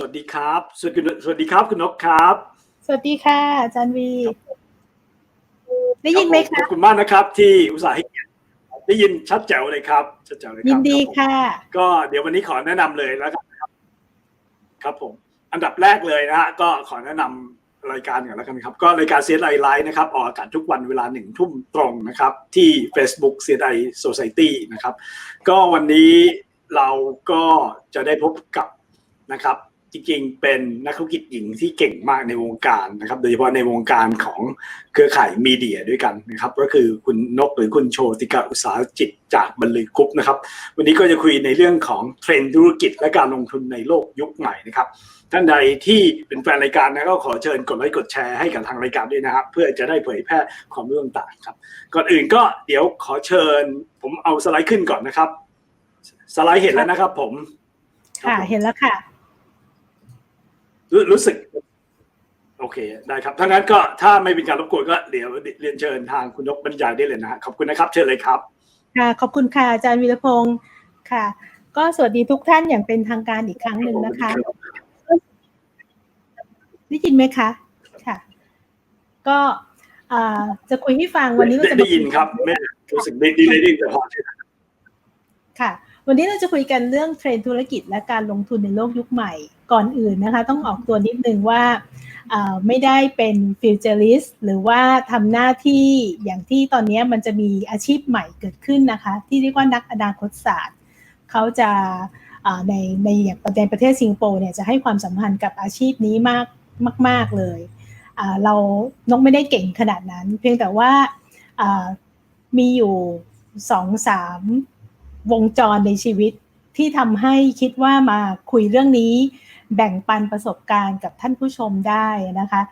สวัสดีครับสวัสดีสวัสดีครับคุณนกครับ สวัสดีค่ะอาจารย์วี ได้ยินไหมรัคะบผขอบคุณมากนะครับ ที่อุตส่าห์ให้เกียรติได้ยินชัดแจ๋วเลยครับ ชัดแจ๋วเลยครับยินดีรับผมค่ะ ก็เดี๋ยววันนี้ขอแนะนำเลยแล้วกันครับ ครับผม อันดับแรกเลยนะฮะก็ขอแนะนำรายการก่อนแล้วกันครับ ก็รายการ CSI Live นะครับ ออกอากาศทุกวันเวลาหนึ่งทุ่มตรงนะครับ ที่ Facebook CSI Society นะครับ ก็วันนี้เราก็จะได้พบกับนะครับ จริงๆ เป็นนักธุรกิจหญิงที่เก่งมากในวงการนะครับ โดยเฉพาะในวงการของเครือข่ายมีเดียด้วยกันนะครับ ก็คือคุณนกหรือคุณโชติกาอุตสาหจิตจากบรรลือกรุ๊ปนะครับ วันนี้ก็จะคุยในเรื่องของเทรนด์ธุรกิจและการลงทุนในโลกยุคใหม่นะครับ ท่านใดที่เป็นแฟนรายการนะก็ขอเชิญกดไลค์กดแชร์ให้กับทางรายการด้วยนะครับ เพื่อจะได้เผยแพร่ความรู้ต่างๆครับ ก่อนอื่นก็เดี๋ยวขอเชิญ ผมเอาสไลด์ขึ้นก่อนนะครับ สไลด์เห็นแล้วนะครับ ผม ค่ะ เห็นแล้วค่ะ รู้รู้สึก โอเค ได้ครับถ้างั้นก็ถ้าไม่เป็นการรบกวนก็เดี๋ยวเรียนเชิญทางคุณนกบรรยายได้เลยนะฮะขอบคุณนะครับเชิญเลยครับค่ะขอบคุณค่ะอาจารย์วีรพงศ์ค่ะ ก็สวัสดีทุกท่านอย่างเป็นทางการอีกครั้งหนึ่งนะคะได้ยินไหมคะ ค่ะ ก็อ่าจะคุยให้ฟังวันนี้เราได้จะได้ยินครับไม่รู้สึกดีดีเลยดีแต่พอเชิญค่ะ วันนี้เราจะคุยกันเรื่องเทรนด์ธุรกิจและการลงทุนในโลกยุคใหม่ ก่อนอื่นนะคะ ต้องออกตัวนิดนึงว่าไม่ได้เป็นฟิวเจอริสหรือว่าทำหน้าที่อย่างที่ตอนนี้มันจะมีอาชีพใหม่เกิดขึ้นนะคะ ที่เรียกว่านักอนาคตศาสตร์ เขาจะในในอย่างในประเทศสิงคโปร์เนี่ยจะให้ความสำคัญกับอาชีพนี้มากมาก ๆ เลยอ่าเรานกไม่ได้เก่งขนาดนั้น เพียงแต่ว่ามีอยู่สองสาม วงจรในชีวิตที่ทำให้คิดว่ามาคุยเรื่องนี้ แบ่งปันประสบการณ์กับท่านผู้ชมได้นะคะ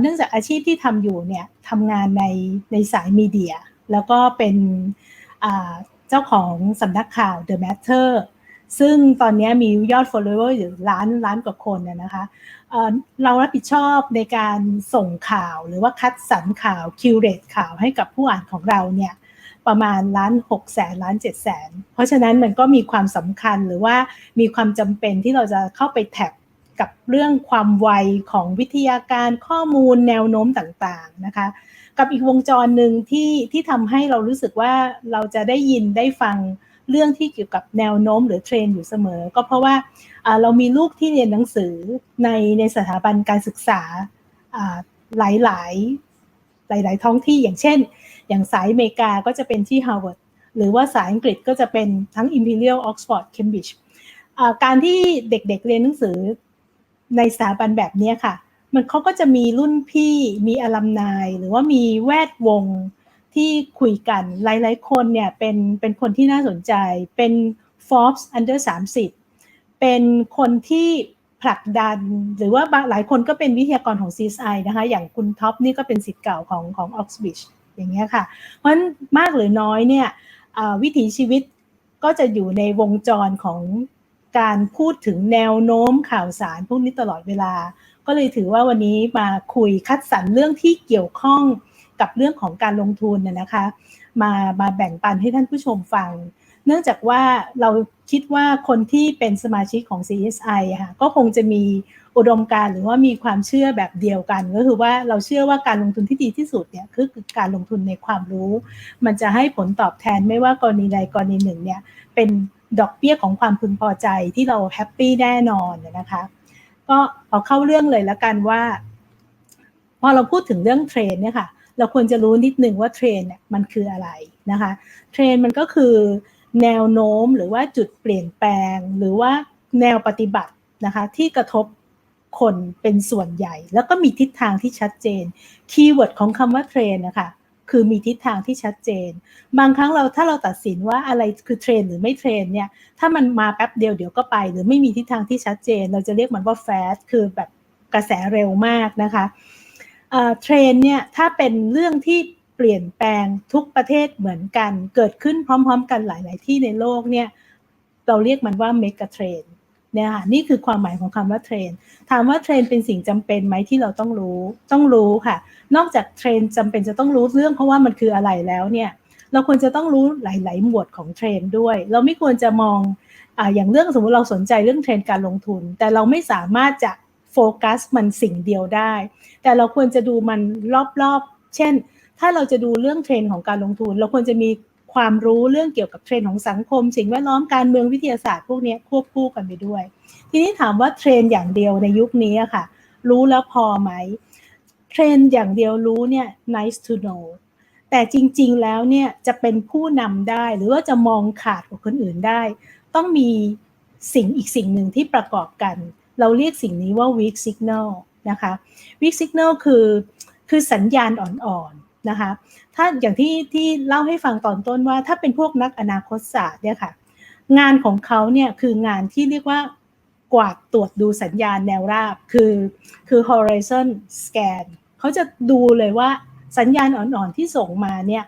เนื่องจากอาชีพที่ทำอยู่เนี่ยทำงานในในสายมีเดีย แล้วก็เป็นเจ้าของสำนักข่าว The Matter ซึ่งตอนนี้มียอด follower อยู่ล้านล้านกว่าคนนะนะคะเเรารับผิดชอบในการส่งข่าวหรือว่าคัดสรรข่าวคิวเรตข่าวให้กับผู้อ่านของเราเนี่ย ประมาณล้านหกแสนล้านเจ็ดแสนเพราะฉะนั้นมันก็มีความสำคัญหรือว่ามีความจำเป็นที่เราจะเข้าไปแท็บกับเรื่องความไวของวิทยาการข้อมูลแนวโน้มต่างๆนะคะ กับอีกวงจรหนึ่งที่ที่ทำให้เรารู้สึกว่าเราจะได้ยินได้ฟังเรื่องที่เกี่ยวกับแนวโน้มหรือเทรนอยู่เสมอ ก็เพราะว่าเรามีลูกที่เรียนหนังสือในในสถาบันการศึกษาหลายหลายหลายหลายๆท้องที่อย่างเช่น อย่างสายอเมริกาก็จะเป็นที่ Harvard หรือว่าสายอังกฤษก็จะเป็นทั้ง Imperial Oxford Cambridge การที่เด็กๆเรียนหนังสือในสถาบันแบบนี้ค่ะ มันเขาก็จะมีรุ่นพี่มีอลัมนายหรือว่ามีแวดวงที่คุยกันหลายๆคนเนี่ยเป็นเป็นคนที่น่าสนใจเป็น Forbes Under 30 เป็นคนที่ผลักดันหรือว่าหลายคนก็เป็นวิทยากรของ CSI นะคะ อย่างคุณท็อปนี่ก็เป็นสิทธิ์เก่าของของ Oxbridge อย่างเงี้ยค่ะ เพราะฉะนั้นมากหรือน้อยเนี่ยวิถีชีวิตก็จะอยู่ในวงจรของการพูดถึงแนวโน้มข่าวสารพวกนี้ตลอดเวลา ก็เลยถือว่าวันนี้มาคุยคัดสรรเรื่องที่เกี่ยวข้องกับเรื่องของการลงทุนน่ะนะคะ มามาแบ่งปันให้ท่านผู้ชมฟัง เนื่องจากว่าเราคิดว่าคนที่เป็นสมาชิกของ CSI ค่ะก็คงจะมี อุดมการหรือว่ามีความเชื่อแบบเดียวกัน ก็คือว่าเราเชื่อว่าการลงทุนที่ดีที่สุดเนี่ยคือการลงทุนในความรู้ มันจะให้ผลตอบแทนไม่ว่ากรณีใดกรณีหนึ่งเนี่ยเป็นดอกเบี้ยของความพึงพอใจที่เราแฮปปี้แน่นอนนะคะก็เอเข้าเรื่องเลยแล้วกันว่า พอเราพูดถึงเรื่องเทรนเนี่ยค่ะ เราควรจะรู้นิดนึงว่าเทรนเนี่ยมันคืออะไรนะคะเทรนมันก็คือแนวโน้มหรือว่าจุดเปลี่ยนแปลงหรือว่าแนวปฏิบัตินะคะที่กระทบ คนเป็นส่วนใหญ่ แล้วก็มีทิศทางที่ชัดเจน คีย์เวิร์ดของคำว่าเทรนนะคะคือมีทิศทางที่ชัดเจน บางครั้งเราถ้าเราตัดสินว่าอะไรคือเทรนหรือไม่เทรนเนี่ยถ้ามันมาแป๊บเดียวเดี๋ยวก็ไป หรือไม่มีทิศทางที่ชัดเจน เราจะเรียกมันว่าแฟสคือแบบกระแสเร็วมากนะคะเทรนเนี่ยถ้าเป็นเรื่องที่เปลี่ยนแปลงทุกประเทศเหมือนกัน เกิดขึ้นพร้อม ๆ กันหลาย ๆ ที่ในโลกเนี่ยเราเรียกมันว่าเมกะเทรน เนี่ยค่ะนี่คือความหมายของคำว่าเทรนถามว่าเทรนเป็นสิ่งจำเป็นไหมที่เราต้องรู้ต้องรู้ค่ะ นอกจากเทรนจำเป็นจะต้องรู้เรื่องเพราะว่ามันคืออะไรแล้วเนี่ยเราควรจะต้องรู้หลาย ๆ หมวดของเทรนด์ด้วย เราไม่ควรจะมองออย่างเรื่องสมมติเราสนใจเรื่องเทรนด์การลงทุน แต่เราไม่สามารถจะโฟกัสมันสิ่งเดียวได้ แต่เราควรจะดูมันรอบ ๆ เช่น ถ้าเราจะดูเรื่องเทรนด์ของการลงทุน เราควรจะมี ความรู้เรื่องเกี่ยวกับเทรนด์ของสังคม สิ่งแวดล้อมการเมืองวิทยาศาสตร์พวกนี้ควบคู่กันไปด้วย ทีนี้ถามว่าเทรนด์อย่างเดียวในยุคนี้ค่ะ รู้แล้วพอไหมเทรนด์อย่างเดียวรู้เนี่ย nice to know แต่จริงๆแล้วเนี่ยจะเป็นผู้นำได้หรือว่าจะมองขาดกว่าคนอื่นได้ ต้องมีสิ่งอีกสิ่งหนึ่งที่ประกอบกัน เราเรียกสิ่งนี้ว่า weak signal นะคะ weak signal คือคือสัญญาณอ่อนๆนะคะ ถ้าอย่างที่ที่เล่าให้ฟังตอนต้นว่า ถ้าเป็นพวกนักอนาคตศาสตร์เนี่ยค่ะ งานของเขาเนี่ยคืองานที่เรียกว่ากวาดตรวจดูสัญญาณแนวราบคือคือ horizon scan เขาจะดูเลยว่าสัญญาณอ่อนๆที่ส่งมาเนี่ย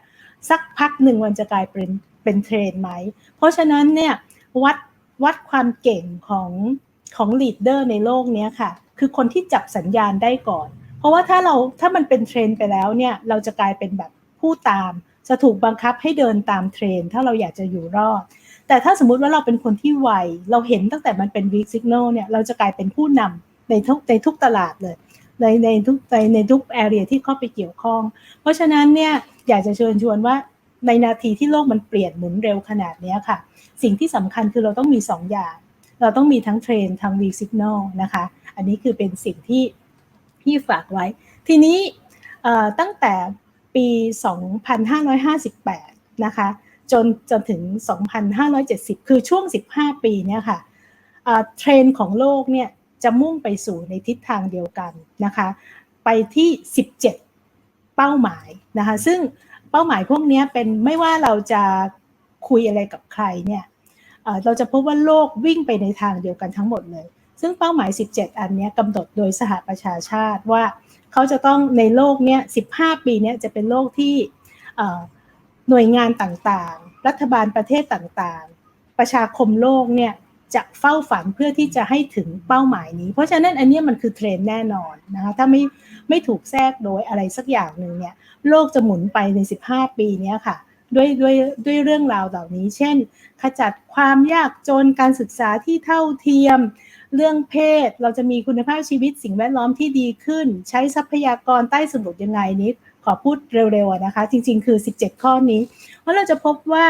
สักพักหนึ่งมันจะกลายเป็นเป็นเทรนไหม เพราะฉะนั้นเนี่ยวัดวัดความเก่งของของลีดเดอร์ในโลกนี้ค่ะ คือคนที่จับสัญญาณได้ก่อน เพราะว่าถ้าเราถ้ามันเป็นเทรนไปแล้วเนี่ยเราจะกลายเป็นแบบ ผู้ตาม จะถูกบังคับให้เดินตามเทรน ถ้าเราอยากจะอยู่รอด แต่ถ้าสมมุติว่าเราเป็นคนที่ไว เราเห็นตั้งแต่มันเป็น weak signal เนี่ย เราจะกลายเป็นผู้นำในทุกในทุกตลาดเลย ในในทุกในในทุกแอเรียที่เข้าไปเกี่ยวข้อง เพราะฉะนั้นเนี่ยอยากจะเชิญชวนว่าในนาทีที่โลกมันเปลี่ยนหมุนเร็วขนาดนี้ค่ะ สิ่งที่สำคัญคือเราต้องมี2อย่าง เราต้องมีทั้งเทรนทั้ง weak signal นะคะ อันนี้คือเป็นสิ่งที่พี่ฝากไว้ ทีนี้ตั้งแต่ ปี 2558 นะคะ จนจนถึง 2,570 คือช่วง 15 ปีเนี่ยค่ะเทรนของโลกเนี่ยจะมุ่งไปสู่ในทิศทางเดียวกันนะคะ ไปที่ 17 เป้าหมายนะคะ ซึ่งเป้าหมายพวกนี้เป็นไม่ว่าเราจะคุยอะไรกับใครเนี่ยเราจะพบว่าโลกวิ่งไปในทางเดียวกันทั้งหมดเลย ซึ่งเป้าหมาย 17 อันนี้กำหนดโดยสหประชาชาติว่าเขาจะต้องในโลกเนี้ย15 ปีเนี้ยจะเป็นโลกที่หน่วยงานต่างๆ รัฐบาลประเทศต่างๆ ประชาคมโลกเนี่ยจะเฝ้าฝันเพื่อที่จะให้ถึงเป้าหมายนี้ เพราะฉะนั้นอันนี้มันคือเทรนแน่นอนนะคะถ้าไม่ไม่ถูกแทรกโดยอะไรสักอย่างหนึ่งเนี่ยโลกจะหมุนไปใน 15 ปีนี้ค่ะด้วยด้วยด้วยเรื่องราวเหล่านี้ เช่น ขจัดความยากจนการศึกษาที่เท่าเทียม เรื่องเพศเราจะมีคุณภาพชีวิตสิ่งแวดล้อมที่ดีขึ้น ใช้ทรัพยากรใต้สมุทรยังไงนี้ขอพูดเร็วๆนะคะ จริงๆ คือ 17 ข้อนี้ เพราะเราจะพบว่า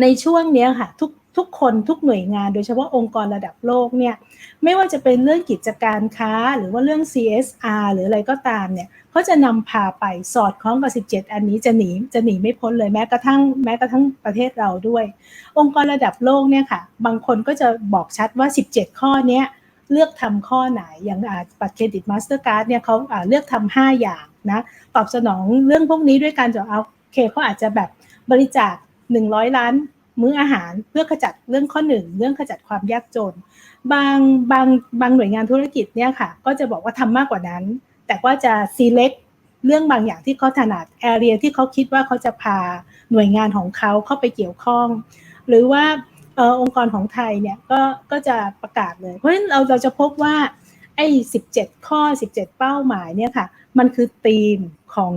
ในช่วงนี้ค่ะทุก ทุกคนทุกหน่วยงานโดยเฉพาะองค์กรระดับโลกเนี่ยไม่ว่าจะเป็นเรื่องกิจการค้าหรือว่าเรื่อง CSR หรืออะไรก็ตามเนี่ยเขาจะนำพาไปสอดคล้องกับ 17 อันนี้จะหนีจะหนีไม่พ้นเลยแม้กระทั่งแม้กระทั่งประเทศเราด้วย องค์กรระดับโลกเนี่ยค่ะบางคนก็จะบอกชัดว่า 17 ข้อเนี้ยเลือกทำข้อไหนอย่างบัตรเครดิตมาสเตอร์การ์ดเนี่ยเขาเลือกทำ5อย่างนะตอบสนองเรื่องพวกนี้ด้วยการจะเอาเคเขาอาจจะแบบบริจาค 100 ล้าน มื้ออาหารเพื่อขจัดเรื่องข้อหนึ่งเรื่องขจัดความยากจน บางบางบางหน่วยงานธุรกิจเนี่ยค่ะ ก็จะบอกว่าทำมากกว่านั้น แต่ว่าจะ select เรื่องบางอย่างที่เขาถนัด area ที่เขาคิดว่าเขาจะพาหน่วยงานของเขาเข้าไปเกี่ยวข้อง หรือว่าออองค์กรของไทยเนี่ยก็ก็จะประกาศเลย เพราะฉะนั้นเราเราจะพบว่าไอ้ 17 ข้อ 17 เป้าหมายเนี่ยค่ะ มันคือธีมของ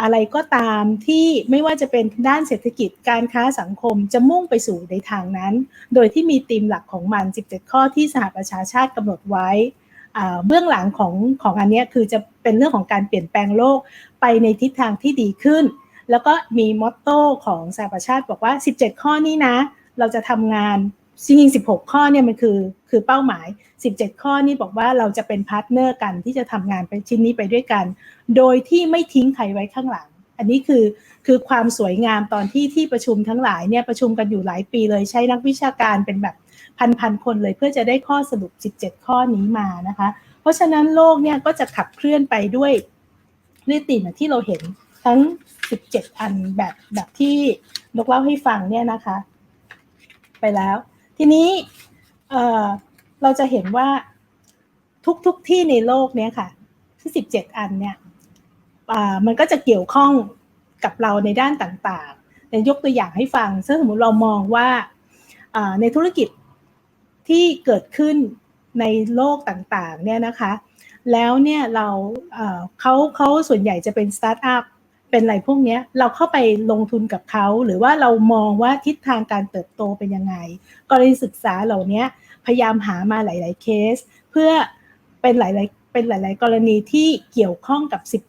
อะไรก็ตามที่ไม่ว่าจะเป็นด้านเศรษฐกิจการค้าสังคมจะมุ่งไปสู่ในทางนั้น โดยที่มีธีมหลักของมัน 17 ข้อที่สหประชาชาติกำหนดไว้เบื้องหลังของของอันนี้คือจะเป็นเรื่องของการเปลี่ยนแปลงโลกไปในทิศทางที่ดีขึ้น แล้วก็มีมอตโต้ของสหประชาชาติบอกว่า 17 ข้อนี้นะ เราจะทำงาน จริงๆ16 ข้อเนี่ยมันคือคือเป้าหมาย 17 ข้อนี้บอกว่าเราจะเป็นพาร์ทเนอร์กันที่จะทำงานไปชิ้นนี้ไปด้วยกัน โดยที่ไม่ทิ้งใครไว้ข้างหลัง อันนี้คือคือความสวยงามตอนที่ที่ประชุมทั้งหลายเนี่ยประชุมกันอยู่หลายปีเลยใช้นักวิชาการเป็นแบบพันๆคนเลยเพื่อจะได้ข้อสรุป 17 ข้อนี้มานะคะ เพราะฉะนั้นโลกเนี่ยก็จะขับเคลื่อนไปด้วยด้วยติ่นที่เราเห็นทั้ง 17 อันแบบแบบที่นกเล่าให้ฟังเนี่ยนะคะ ไปแล้ว ทีนี้เเราจะเห็นว่าทุกๆทที่ในโลกเนี้ยค่ะ ที่สิบเจ็ดอันเนี่ยมันก็จะเกี่ยวข้องกับเราในด้านต่างๆแต่ยกตัวอย่างให้ฟัง ซึ่งสมมติเรามองว่าในธุรกิจที่เกิดขึ้นในโลกต่างๆเนี่ยนะคะ แล้วเนี่ยเราเขาเขาส่วนใหญ่จะเป็นสตาร์ทอัพ เป็นอะไรพวกนี้เราเข้าไปลงทุนกับเขาหรือว่าเรามองว่าทิศทางการเติบโตเป็นยังไงกรณีศึกษาเหล่านี้พยายามหามาหลาย ๆ เคส เพื่อเป็นหลาย ๆ เป็นหลาย ๆ กรณีที่เกี่ยวข้องกับ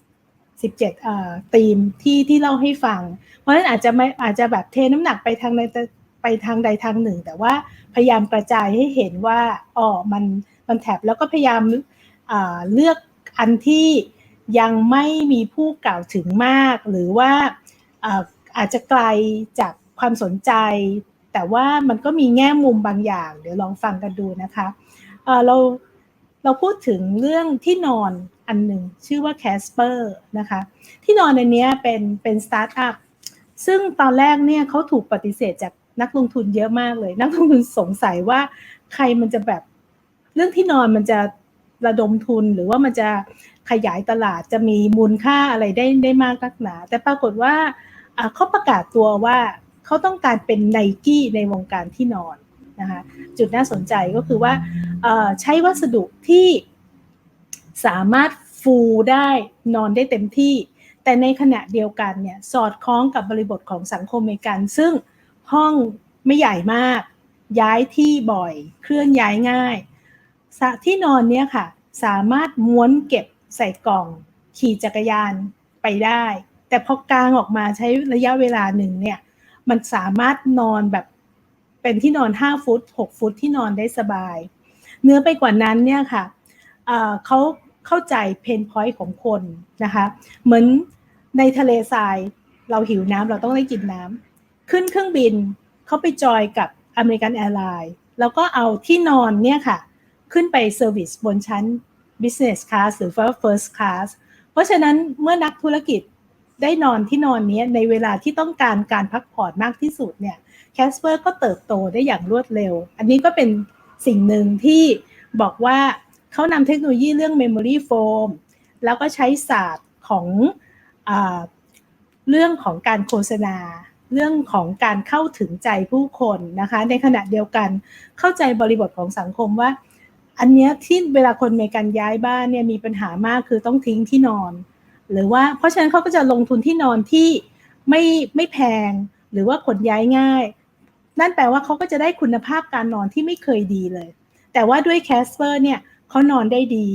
17 17เอ่อธีมที่ที่เล่าให้ฟัง เพราะฉะนั้นอาจจะไม่อาจจะแบบเทน้ำหนักไปทางใดไปทางใดทางหนึ่ง แต่ว่าพยายามกระจายให้เห็นว่าอ๋อมันมันแถบแล้วก็พยายามเลือกอันที่ ยังไม่มีผู้กล่าวถึงมาก หรือว่าอาจจะไกลจากความสนใจ แต่ว่ามันก็มีแง่มุมบางอย่าง เดี๋ยวลองฟังกันดูนะคะเราเราพูดถึงเรื่องที่นอนอันหนึ่งชื่อว่า Casper นะคะ ที่นอนอันนี้เป็นเป็นสตาร์ทอัพซึ่งตอนแรกเนี่ยเขาถูกปฏิเสธจากนักลงทุนเยอะมากเลย นักลงทุนสงสัยว่าใครมันจะแบบ เรื่องที่นอนมันจะระดมทุนหรือว่ามันจะ ขยายตลาดจะมีมูลค่าอะไรได้ได้มากนักหนา แต่ปรากฏว่าเขาประกาศตัวว่าเขาต้องการเป็นไนกี้ในวงการที่นอนนะคะจุดน่าสนใจก็คือว่าใช้วัสดุที่สามารถฟูได้นอนได้เต็มที่ แต่ในขณะเดียวกันเนี่ยสอดคล้องกับบริบทของสังคมอเมริกัน ซึ่งห้องไม่ใหญ่มาก ย้ายที่บ่อย เคลื่อนย้ายง่ายที่นอนเนี่ยค่ะ สามารถม้วนเก็บ ใส่กล่องขี่จักรยานไปได้ แต่พอกลางออกมาใช้ระยะเวลาหนึ่งเนี่ย มันสามารถนอนแบบเป็นที่นอน 5 ฟุต 6 ฟุตที่นอนได้สบาย เนื้อไปกว่านั้นเนี่ยค่ะเขาเข้าใจเพนพอยต์ของคนนะคะ เหมือนในทะเลทรายเราหิวน้ำเราต้องได้กินน้ำขึ้นเครื่องบินเขาไปจอยกับอเมริกันแอร์ไลน์แล้วก็เอาที่นอนเนี่ยค่ะ ขึ้นไปเซอร์วิสบนชั้น business class หรือ first class เพราะฉะนั้นเมื่อนักธุรกิจได้นอนที่นอนนี้ในเวลาที่ต้องการการพักผ่อนมากที่สุดเนี่ยแคสเปอร์ก็เติบโตได้อย่างรวดเร็ว อันนี้ก็เป็นสิ่งหนึ่งที่บอกว่าเขานำเทคโนโลยีเรื่อง Memory Foam แล้วก็ใช้ศาสตร์ของอเรื่องของการโฆษณา เรื่องของการเข้าถึงใจผู้คนนะคะ ในขณะเดียวกันเข้าใจบริบทของสังคมว่า อันเนี้ยที่เวลาคนเมการย้ายบ้านเนี่ยมีปัญหามากคือต้องทิ้งที่นอน หรือว่าเพราะฉะนั้นเขาก็จะลงทุนที่นอนที่ไม่ไม่แพง หรือว่าขนย้ายง่าย นั่นแปลว่าเขาก็จะได้คุณภาพการนอนที่ไม่เคยดีเลย แต่ว่าด้วยแคสเปอร์เนี่ยเขานอนได้ดี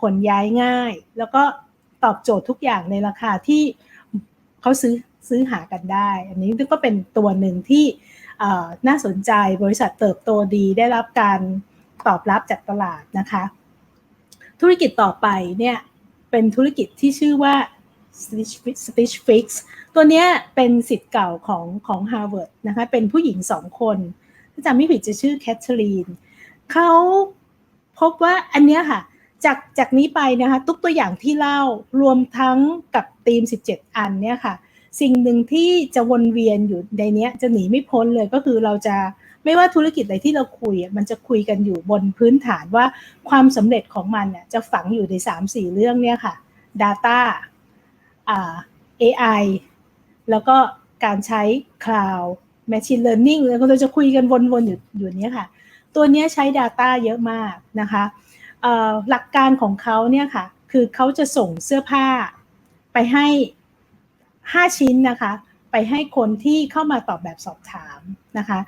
ขนย้ายง่าย แล้วก็ตอบโจทย์ทุกอย่างในราคาที่เขาซื้อซื้อหากันได้ อันนี้ก็เป็นตัวหนึ่งที่น่าสนใจบริษัทเติบโตดีได้รับการ ตอบรับจากตลาดนะคะ ธุรกิจต่อไปเนี่ยเป็นธุรกิจที่ชื่อว่า Stitch Fix ตัวนี้เป็นสิทธิ์เก่าของของ Harvard นะคะ เป็นผู้หญิงสองคนถ้าจำไม่ผิดจะชื่อแคทเธอรีนเขาพบว่าอันเนี้ยค่ะ จากจากนี้ไปนะคะทุกตัวอย่างที่เล่ารวมทั้งกับทีม 17 อันเนี่ยค่ะ สิ่งหนึ่งที่จะวนเวียนอยู่ในนี้จะหนีไม่พ้นเลยก็คือเราจะ ไม่ว่าธุรกิจอะไรที่เราคุยมันจะคุยกันอยู่บนพื้นฐานว่าความสำเร็จของมันเนี่ยจะฝังอยู่ใน 3-4 เรื่องเนี่ยค่ะ Data อ่า AI แล้วก็การใช้ Cloud Machine Learning แล้วก็เราจะคุยกันวนๆอยู่อยู่นี้ค่ะ ตัวนี้ใช้ Data เยอะมากนะคะหลักการของเขาเนี่ยค่ะ คือเขาจะส่งเสื้อผ้าไปให้ 5 ชิ้นนะคะ ไปให้คนที่เข้ามาตอบแบบสอบถามนะคะ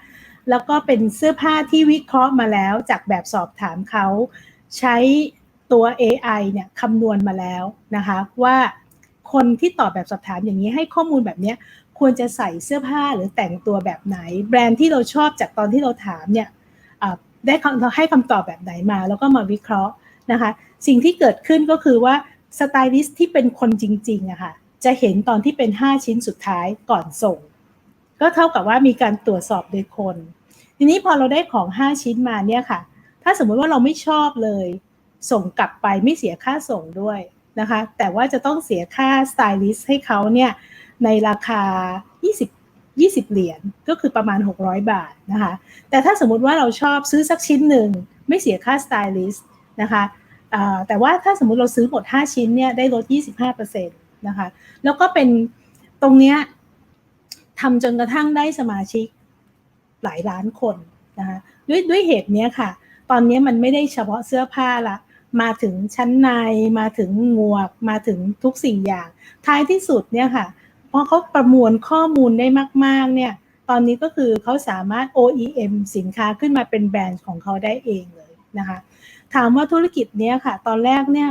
แล้วก็เป็นเสื้อผ้าที่วิเคราะห์มาแล้วจากแบบสอบถามเขา ใช้ตัว AI เนี่ยคำนวณมาแล้วนะคะว่าคนที่ตอบแบบสอบถามอย่างนี้ให้ข้อมูลแบบนี้ควรจะใส่เสื้อผ้าหรือแต่งตัวแบบไหน แบรนด์ที่เราชอบจากตอนที่เราถามเนี่ยได้ให้คำตอบแบบไหนมา แล้วก็มาวิเคราะห์นะคะสิ่งที่เกิดขึ้นก็คือว่าสไตลิสต์ที่เป็นคนจริงๆอะคะ่ะจะเห็นตอนที่เป็น 5 ชิ้นสุดท้ายก่อนส่ง ก็เท่ากับว่ามีการตรวจสอบโดยคน ทีนี้พอเราได้ของ 5 ชิ้นมาเนี่ยค่ะ ถ้าสมมติว่าเราไม่ชอบเลย ส่งกลับไปไม่เสียค่าส่งด้วยนะคะ แต่ว่าจะต้องเสียค่าสไตลิสต์ให้เขาเนี่ยในราคา 20 20 เหรียญก็คือประมาณ 600 บาทนะคะ แต่ถ้าสมมติว่าเราชอบซื้อสักชิ้นหนึ่งไม่เสียค่าสไตลิสต์นะคะแต่ว่าถ้าสมมุติเราซื้อหมด 5 ชิ้นเนี่ยได้ลด 25%นะคะ แล้วก็เป็นตรงเนี้ยทำจนกระทั่งได้สมาชิก หลายล้านคนนะคะด้วยด้วยเหตุนี้ค่ะ ตอนนี้มันไม่ได้เฉพาะเสื้อผ้าละมาถึงชั้นในมาถึงหมวก มาถึงทุกสิ่งอย่าง ท้ายที่สุดเนี่ยค่ะพอเขาประมวลข้อมูลได้มาก ๆ เนี่ย ตอนนี้ก็คือเขาสามารถ OEM สินค้าขึ้นมาเป็นแบรนด์ของเขาได้เองเลยนะคะ ถามว่าธุรกิจเนี้ยค่ะ ตอนแรกเนี่ย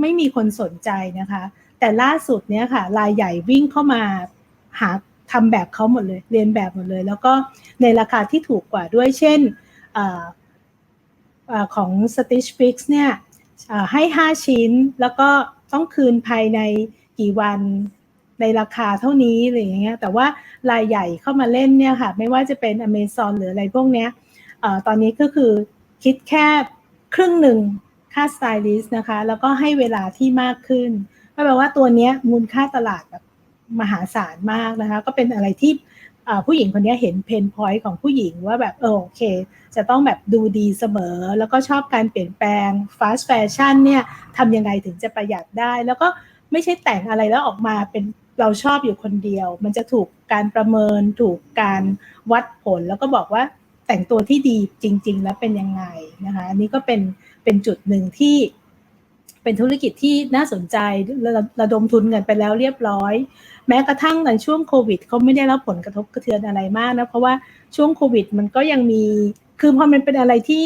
ไม่มีคนสนใจนะคะ แต่ล่าสุดเนี่ยค่ะรายใหญ่วิ่งเข้ามาหา ทำแบบเขาหมดเลย เรียนแบบหมดเลย แล้วก็ในราคาที่ถูกกว่าด้วย เช่นออของ Stitch Fix เนี่ยให้ 5 ชิ้นแล้วก็ต้องคืนภายในกี่วันในราคาเท่านี้อะไรอย่างเงี้ย แต่ว่ารายใหญ่เข้ามาเล่นเนี่ยค่ะ ไม่ว่าจะเป็น Amazon หรืออะไรพวกเนี้ยตอนนี้ก็คือคิดแค่ครึ่งหนึ่งค่าสไตลิสต์นะคะ แล้วก็ให้เวลาที่มากขึ้นก็แปลว่าตัวเนี้ยมูลค่าตลาดแบบ มหาศาลมากนะคะ ก็เป็นอะไรที่ผู้หญิงคนนี้เห็นเพนพอยต์ของผู้หญิงว่าแบบเออโอเค จะต้องแบบดูดีเสมอ แล้วก็ชอบการเปลี่ยนแปลงฟาสต์แฟชั่นเนี่ยทำยังไงถึงจะประหยัดได้ แล้วก็ไม่ใช่แต่งอะไรแล้วออกมาเป็นเราชอบอยู่คนเดียว มันจะถูกการประเมินถูกการวัดผล แล้วก็บอกว่าแต่งตัวที่ดีจริง ๆ แล้วเป็นยังไงนะคะอันนี้ก็เป็นเป็นจุดหนึ่งที่เป็นธุรกิจที่น่าสนใจระระดมทุนกันไปแล้วเรียบร้อย แม้กระทั่งในช่วงโควิดเขาไม่ได้รับผลกระทบกระเทือนอะไรมากนะเพราะว่าช่วงโควิดมันก็ยังมีคือพอมันเป็นอะไรที่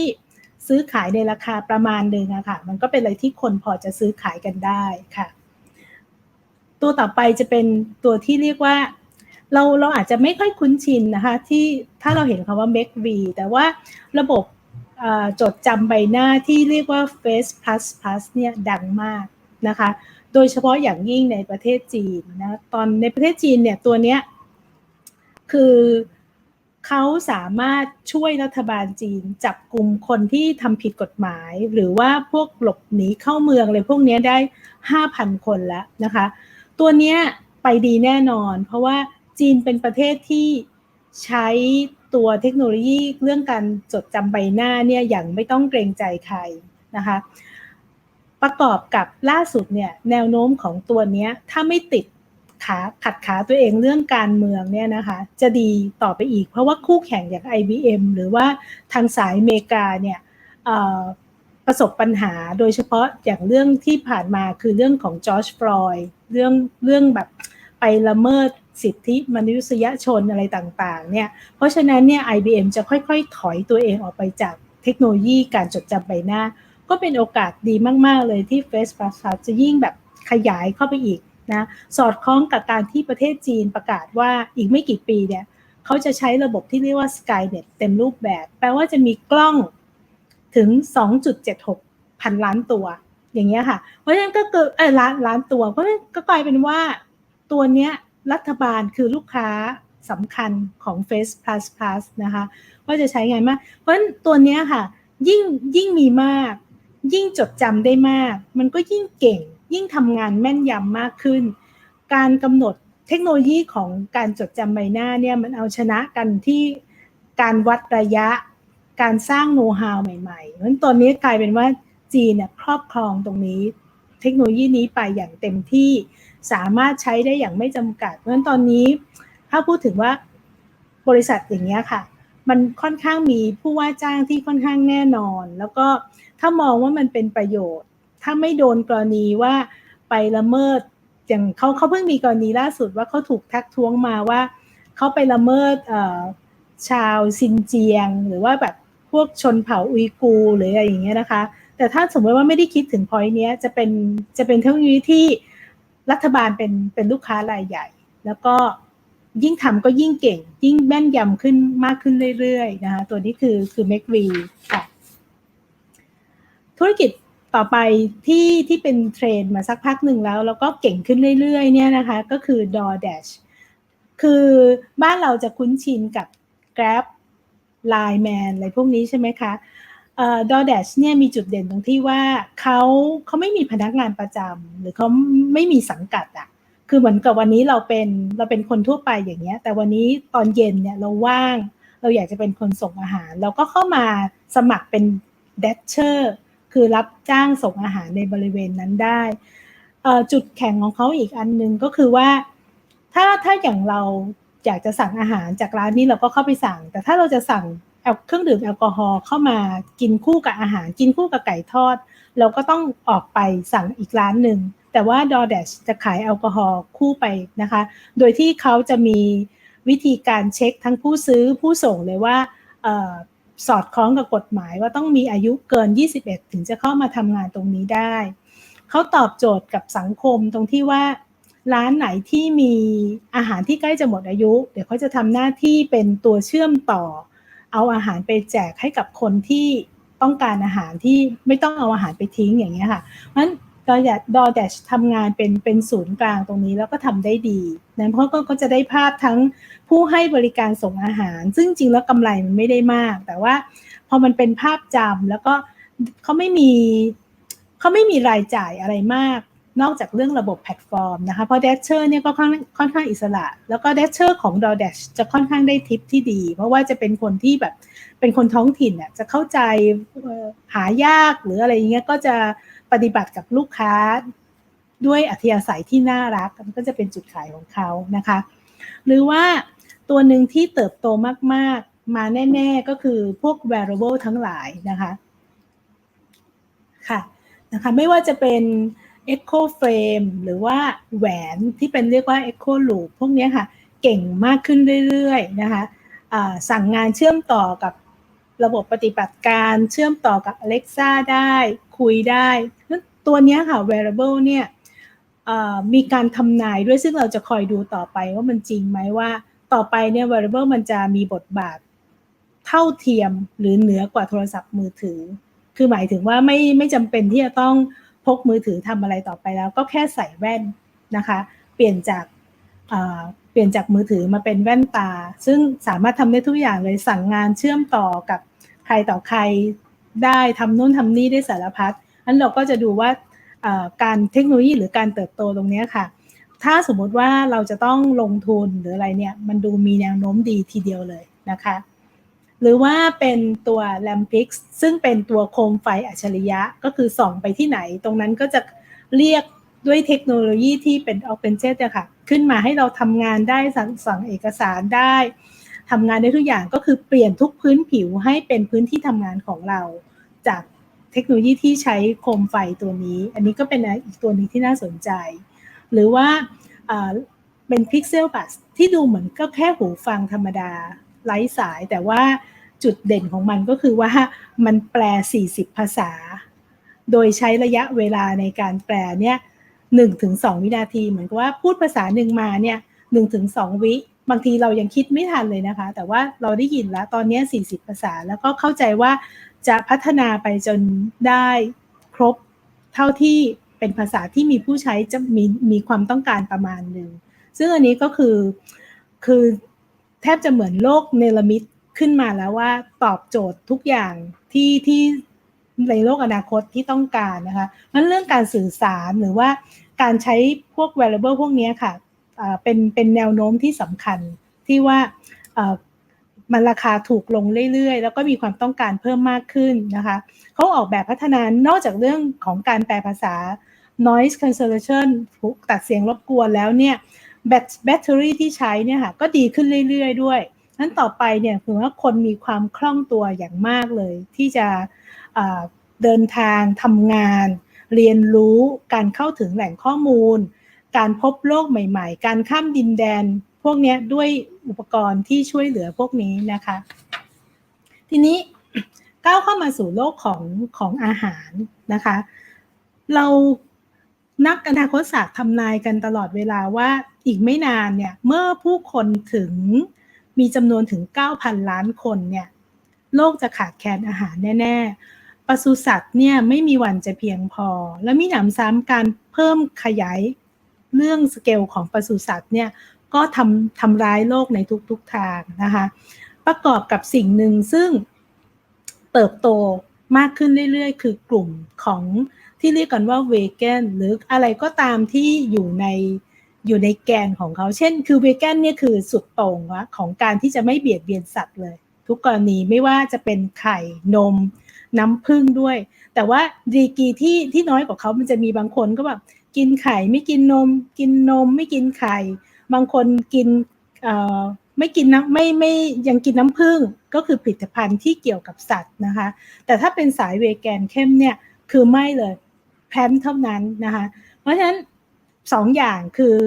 ซื้อขายในราคาประมาณหนึ่งอะค่ะ มันก็เป็นอะไรที่คนพอจะซื้อขายกันได้ค่ะ ตัวต่อไปจะเป็นตัวที่เรียกว่า เราเราอาจจะไม่ค่อยคุ้นชินนะคะที่ถ้าเราเห็นคำว่า Make V แต่ว่าระบบจดจำใบหน้าที่เรียกว่า Face Plus Plus เนี่ยดังมากนะคะ โดยเฉพาะอย่างยิ่งในประเทศจีนนะตอนในประเทศจีนเนี่ยตัวเนี้ยคือเขาสามารถช่วยรัฐบาลจีนจับกลุ่มคนที่ทำผิดกฎหมาย หรือว่าพวกหลบหนีเข้าเมืองอะไรพวกนี้ได้ 5,000 คนแล้วนะคะ ตัวเนี้ยไปดีแน่นอน เพราะว่าจีนเป็นประเทศที่ใช้ตัวเทคโนโลยีเรื่องการจดจำใบหน้าเนี่ยอย่างไม่ต้องเกรงใจใครนะคะ ประกอบกับล่าสุดเนี่ยแนวโน้มของตัวนี้ถ้าไม่ติดขาขัดขาตัวเองเรื่องการเมืองเนี่ยนะคะจะดีต่อไปอีก เพราะว่าคู่แข่งอย่าง IBM หรือว่าทางสายอเมริกาเนี่ยประสบปัญหาโดยเฉพาะอย่างเรื่องที่ผ่านมาคือเรื่องของจอร์จฟลอยด์เรื่องเรื่องแบบไปละเมิดสิทธิมนุษยชนอะไรต่างๆเนี่ยเพราะฉะนั้นเนี่ย IBM จะค่อยๆ ถอยตัวเองออกไปจากเทคโนโลยีการจดจำใบหน้า ก็เป็นโอกาสดีมาก ๆ เลยที่ Face Plus จะยิ่งแบบขยายเข้าไปอีกนะสอดคล้องกับการที่ประเทศจีนประกาศว่าอีกไม่กี่ปีเนี่ยเขาจะใช้ระบบที่เรียกว่า Skynet เต็มรูปแบบ แปลว่าจะมีกล้องถึง 2.76 พันล้านตัว อย่างเงี้ยค่ะ เพราะฉะนั้นก็เกิดเออล้านล้านตัว เพราะฉะนั้นก็กลายเป็นว่าตัวเนี้ยรัฐบาลคือลูกค้าสำคัญของ Face Plus Plus นะคะว่าจะใช้ไงมาก เพราะฉะนั้นตัวนี้ค่ะยิ่งยิ่งมีมาก ยิ่งจดจำได้มาก มันก็ยิ่งเก่ง ยิ่งทำงานแม่นยำมากขึ้น การกำหนดเทคโนโลยีของการจดจำใบหน้าเนี่ยมันเอาชนะกันที่การวัดระยะ การสร้างโน้ตฮาวใหม่ๆเพราะฉะนั้นตอนนี้กลายเป็นว่าจีนเนี่ยครอบครองตรงนี้ เทคโนโลยีนี้ไปอย่างเต็มที่สามารถใช้ได้อย่างไม่จำกัด เพราะฉะนั้นตอนนี้ถ้าพูดถึงว่าบริษัทอย่างเงี้ยค่ะ มันค่อนข้างมีผู้ว่าจ้างที่ค่อนข้างแน่นอน แล้วก็ ถ้ามองว่ามันเป็นประโยชน์ ถ้าไม่โดนกรณีว่าไปละเมิดอย่างเขาเขาเพิ่งมีกรณีล่าสุดว่าเขาถูกทักท้วงมาว่าเขาไปละเมิดชาวซินเจียง หรือว่าแบบพวกชนเผ่าอุยกูหรืออะไรอย่างเงี้ยนะคะ แต่ถ้าสมมติว่าไม่ได้คิดถึงพอยต์นี้ยจะเป็นจะเป็นเทคโนโลยีที่รัฐบาลเป็นเป็นลูกค้ารายใหญ่ แล้วก็ยิ่งทำก็ยิ่งเก่ง ยิ่งแม่นยำขึ้นมากขึ้นเรื่อยๆนะคะตัวนี้คือคือ m a c v ค่ะ ธุรกิจต่อไปที่ที่เป็นเทรนมาสักพักหนึ่งแล้ว แล้วก็เก่งขึ้นเรื่อยๆเนี่ยนะคะ ก็คือ DoorDash คือบ้านเราจะคุ้นชินกับ Grab Line Man อะไรพวกนี้ใช่ไหมคะดอแดชเนี่ยมีจุดเด่นตรงที่ว่าเขาเขาไม่มีพนักงานประจำหรือเขาไม่มีสังกัดอะคือเหมือนกับวันนี้เราเป็นเราเป็นคนทั่วไปอย่างเงี้ย แต่วันนี้ตอนเย็นเนี่ยเราว่าง เราอยากจะเป็นคนส่งอาหาร เราก็เข้ามาสมัครเป็นเดชเชอร์ คือรับจ้างส่งอาหารในบริเวณนั้นได้จุดแข็งของเขาอีกอันนึงก็คือว่า ถ้าถ้าอย่างเราอยากจะสั่งอาหารจากร้านนี้เราก็เข้าไปสั่ง แต่ถ้าเราจะสั่งแอลเครื่องดื่มแอลกอฮอล์เข้ามากินคู่กับอาหาร กินคู่กับไก่ทอด เราก็ต้องออกไปสั่งอีกร้านหนึ่งแต่ว่า DoorDash จะขายแอลกอฮอล์คู่ไปนะคะ โดยที่เขาจะมีวิธีการเช็คทั้งผู้ซื้อผู้ส่งเลยว่า สอดคล้องกับกฎหมายว่าต้องมีอายุเกิน 21 ถึงจะเข้ามาทำงานตรงนี้ได้ เขาตอบโจทย์กับสังคมตรงที่ว่า ร้านไหนที่มีอาหารที่ใกล้จะหมดอายุ เดี๋ยวเขาจะทำหน้าที่เป็นตัวเชื่อมต่อ เอาอาหารไปแจกให้กับคนที่ต้องการอาหารที่ไม่ต้องเอาอาหารไปทิ้งอย่างเงี้ยค่ะเพราะฉะนั้น ดอแดดอแดชทำงานเป็นเป็นศูนย์กลางตรงนี้แล้วก็ทำได้ดีนะเพราะก็จะได้ภาพทั้งผู้ให้บริการส่งอาหาร ซึ่งจริงแล้วกำไรมันไม่ได้มาก แต่ว่าพอมันเป็นภาพจำแล้วก็เขาไม่มีเขาไม่มีรายจ่ายอะไรมาก นอกจากเรื่องระบบแพลตฟอร์มนะคะ เพราะ Dasher เนี่ยก็ค่อนค่อนข้างอิสระ แล้วก็ Dasher ของ DoorDash จะค่อนข้างได้ทิปที่ดี เพราะว่าจะเป็นคนที่แบบเป็นคนท้องถิ่นอะจะเข้าใจหายากหรืออะไรอย่างเงี้ยก็จะ ปฏิบัติกับลูกค้าด้วยอัธยาศัยที่น่ารักมันก็จะเป็นจุดขายของเขานะคะ หรือว่าตัวหนึ่งที่เติบโตมาก ๆ มาแน่ ๆ ก็คือพวก wearable ทั้งหลายนะคะค่ะนะคะไม่ว่าจะเป็น Echo Frame หรือว่าแหวนที่เป็นเรียกว่า Echo Loop พวกนี้ค่ะ เก่งมากขึ้นเรื่อย ๆ นะคะะสั่งงานเชื่อมต่อกับ ระบบปฏิบัติการเชื่อมต่อกับ Alexa ได้ คุยได้ ตัวนี้ค่ะ wearable เนี่ยมีการทำนายด้วยซึ่งเราจะคอยดูต่อไปว่ามันจริงไหมว่า ต่อไปเนี่ย wearable มันจะมีบทบาทเท่าเทียมหรือเหนือกว่าโทรศัพท์มือถือ คือหมายถึงว่าไม่ไม่จำเป็นที่จะต้องพกมือถือทำอะไรต่อไปแล้ว ก็แค่ใส่แว่นนะคะ เปลี่ยนจากเปลี่ยนจากมือถือมาเป็นแว่นตา ซึ่งสามารถทำได้ทุกอย่างเลยสั่งงานเชื่อมต่อกับ รต่อใครได้ทำนู่นทำนี่ได้สารพัดนั้นเราก็จะดูว่าการเทคโนโลยีหรือการเติบโตตรงนี้ค่ะ ถ้าสมมติว่าเราจะต้องลงทุนหรืออะไรเนี่ยมันดูมีแนวโน้มดีทีเดียวเลยนะคะ หรือว่าเป็นตัว l a m p i x ซึ่งเป็นตัวโคมไฟอัจฉริยะก็คือส่องไปที่ไหน ตรงนั้นก็จะเรียกด้วยเทคโนโลยีที่เป็น Augmented อะค่ะ ขึ้นมาให้เราทำงานได้สั่งสั่งเอกสารได้ ทำงานได้ทุกอย่างก็คือเปลี่ยนทุกพื้นผิวให้เป็นพื้นที่ทำงานของเรา จากเทคโนโลยีที่ใช้โคมไฟตัวนี้ อันนี้ก็เป็นอีกตัวนึงที่น่าสนใจ หรือว่าเป็นพิกเซลบัสที่ดูเหมือนก็แค่หูฟังธรรมดาไร้สาย แต่ว่าจุดเด่นของมันก็คือว่ามันแปล 40 ภาษา โดยใช้ระยะเวลาในการแปลเนี่ย1ถึง2วินาที เหมือนกับว่าพูดภาษาหนึ่งมาเนี่ย1ถึง2วิ บางทีเรายังคิดไม่ทันเลยนะคะ แต่ว่าเราได้ยินแล้วตอนนี้ 40 ภาษา แล้วก็เข้าใจว่าจะพัฒนาไปจนได้ครบเท่าที่เป็นภาษาที่มีผู้ใช้จะมีมีความต้องการประมาณหนึ่ง ซึ่งอันนี้ก็คือคือแทบจะเหมือนโลกเนลมิตขึ้นมาแล้วว่าตอบโจทย์ทุกอย่างที่ที่ในโลกอนาคตที่ต้องการนะคะนั้นเรื่องการสื่อสารหรือว่าการใช้พวก variable พวกนี้ค่ะ เป็นเป็นแนวโน้มที่สำคัญที่ว่ามันราคาถูกลงเรื่อยๆ แล้วก็มีความต้องการเพิ่มมากขึ้นนะคะเขาออกแบบพัฒนานอกจากเรื่องของการแปลภาษา noise cancellation ตัดเสียงรบกวนแล้วเนี่ยแบตแบตเตอรี่ที่ใช้เนี่ยค่ะก็ดีขึ้นเรื่อยๆ ด้วยนั้นต่อไปเนี่ยคือว่าคนมีความคล่องตัวอย่างมากเลย ที่จะเดินทางทำงาน เรียนรู้การเข้าถึงแหล่งข้อมูล การพบโลกใหม่ ๆ การข้ามดินแดน พวกนี้ด้วยอุปกรณ์ที่ช่วยเหลือพวกนี้นะคะ ทีนี้ก้าวเข้ามาสู่โลกของของอาหารนะคะ เรานักอนาคตศาสตร์ทำนายกันตลอดเวลาว่าอีกไม่นานเนี่ยเมื่อผู้คนถึงมีจำนวนถึง 9,000 ล้านคนเนี่ยโลกจะขาดแคลนอาหารแน่ๆปศุสัตว์เนี่ยไม่มีวันจะเพียงพอ และมีหนำซ้ำการเพิ่มขยาย เรื่องสเกลของปศุสัตว์เนี่ยก็ทำทำร้ายโลกในทุกๆทางนะคะประกอบกับสิ่งหนึ่งซึ่งเติบโตมากขึ้นเรื่อยๆ คือกลุ่มของที่เรียกกันว่าเวแกนหรืออะไรก็ตามที่อยู่ในอยู่ในแกนของเขา เช่น คือเวแกนเนี่ยคือสุดต่งวะของการที่จะไม่เบียดเบียนสัตว์เลย ทุกกรณีไม่ว่าจะเป็นไข่นม น้ำผึ้งด้วย แต่ว่าดีกีที่ที่น้อยกว่าเขามันจะมีบางคนก็แบบ กินไข่ไม่กินนม กินนมไม่กินไข่ บางคนกินไม่กินน้ำไม่ไม่ยังกินน้ำผึ้งก็คือผลิตภัณฑ์ที่เกี่ยวกับสัตว์นะคะ แต่ถ้าเป็นสายเวแกนเข้มเนี่ยคือไม่เลยแพลนเท่านั้นนะคะ เพราะฉะนั้นสองอย่างคือ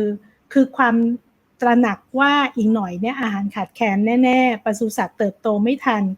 คือความตระหนักว่าอีกหน่อยเนี่ยอาหารขาดแคลนแน่ ๆปศุสัตว์เติบโตไม่ทัน